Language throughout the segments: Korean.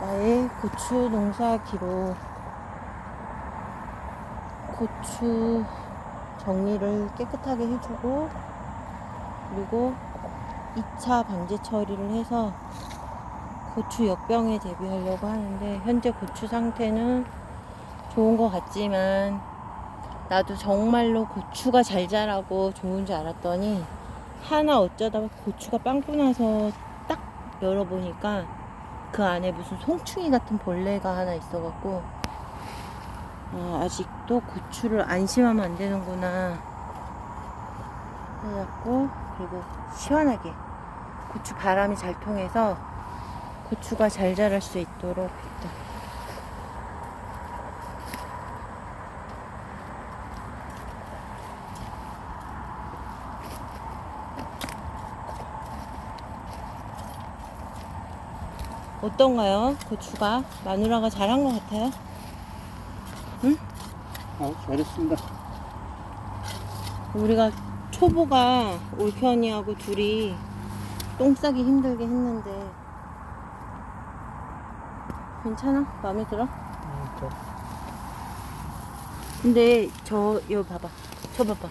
고추 농사기로 고추 정리를 깨끗하게 해주고 그리고 2차 방제 처리를 해서 고추 역병에 대비하려고 하는데 현재 고추 상태는 좋은 것 같지만 나도 정말로 고추가 잘 자라고 좋은 줄 알았더니 하나 어쩌다 고추가 빵꾸 나서 딱 열어보니까 그 안에 무슨 송충이 같은 벌레가 하나 있어갖고 아, 아직도 고추를 안심하면 안 되는구나. 해갖고 그리고 시원하게 고추 바람이 잘 통해서 고추가 잘 자랄 수 있도록 일단 어떤가요? 고추가 마누라가 잘한 것 같아요? 아, 잘했습니다. 우리가 초보가 올편이하고 둘이 똥 싸기 힘들게 했는데 괜찮아? 마음에 들어? 아, 저, 근데 저 여기 봐봐 저 봐봐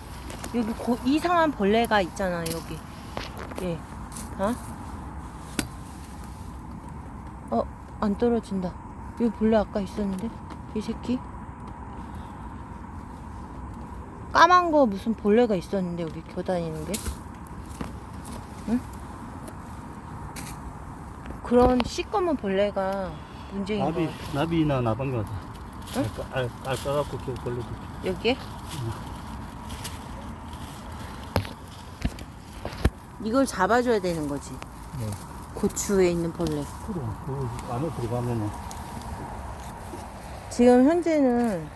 여기 고, 이상한 벌레가 있잖아 여기 예 어? 어? 안 떨어진다 여기 벌레 아까 있었는데 이 새끼 까만 거 무슨 벌레가 있었는데 여기 겨다니는 게 응? 그런 시꺼먼 벌레가 문제인 거 나비, 나비나 나방가다. 응? 알, 알, 알 까 갖고 저 걸려도. 여기에? 이걸 잡아줘야 되는 거지. 네. 고추에 있는 벌레. 그럼, 그 안에 들어가면은. 지금 현재는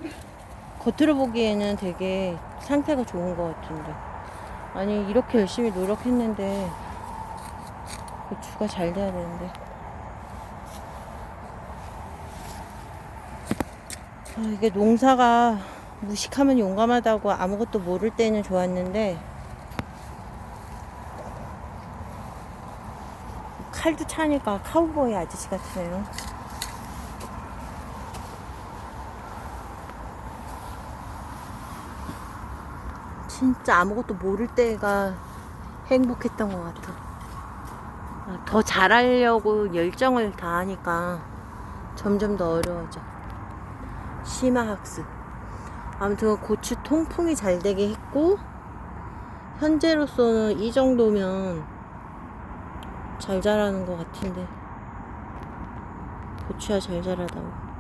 겉으로 보기에는 되게 상태가 좋은 것 같은데. 아니, 이렇게 열심히 노력했는데, 고추가 잘 돼야 되는데. 아, 이게 농사가 무식하면 용감하다고 아무것도 모를 때는 좋았는데, 칼도 차니까 카우보이 아저씨 같으네요. 진짜 아무것도 모를 때가 행복했던 것 같아. 아, 더 잘하려고 열정을 다하니까 점점 더 어려워져. 심화 학습. 아무튼 고추 통풍이 잘 되게 했고, 현재로서는 이 정도면 잘 자라는 것 같은데. 고추야 잘 자라다오.